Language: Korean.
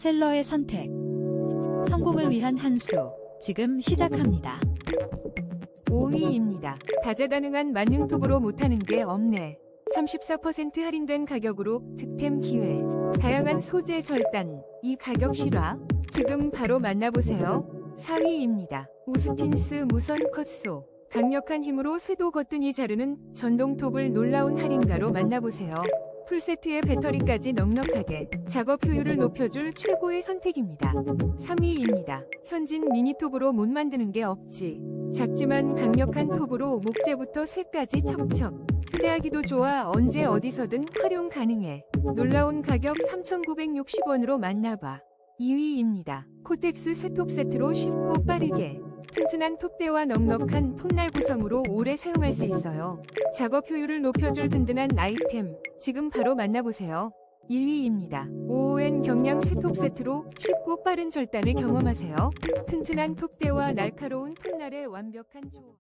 셀러의 선택. 성공을 위한 한 수. 지금 시작합니다. 5위입니다. 다재다능한 만능 톱으로 못하는 게 없네. 34% 할인된 가격으로 득템 기회. 다양한 소재 절단. 이 가격 실화? 지금 바로 만나보세요. 4위입니다. 오스틴스 무선 컷소. 강력한 힘으로 쇄도 거뜬히 자르는 전동 톱을 놀라운 할인가로 만나보세요. 풀세트에 배터리까지 넉넉하게 작업 효율을 높여줄 최고의 선택입니다. 3위입니다. 현진 미니톱으로 못 만드는 게 없지. 작지만 강력한 톱으로 목재부터 쇠까지 척척. 휴대하기도 좋아 언제 어디서든 활용 가능해. 놀라운 가격 3,960원으로 만나봐. 2위입니다. 코텍스 쇠톱 세트로 쉽고 빠르게. 튼튼한 톱대와 넉넉한 톱날 구성으로 오래 사용할 수 있어요. 작업 효율을 높여줄 든든한 아이템. 지금 바로 만나보세요. 1위입니다. OON 경량 쇠톱 세트로 쉽고 빠른 절단을 경험하세요. 튼튼한 톱대와 날카로운 톱날의 완벽한 조합.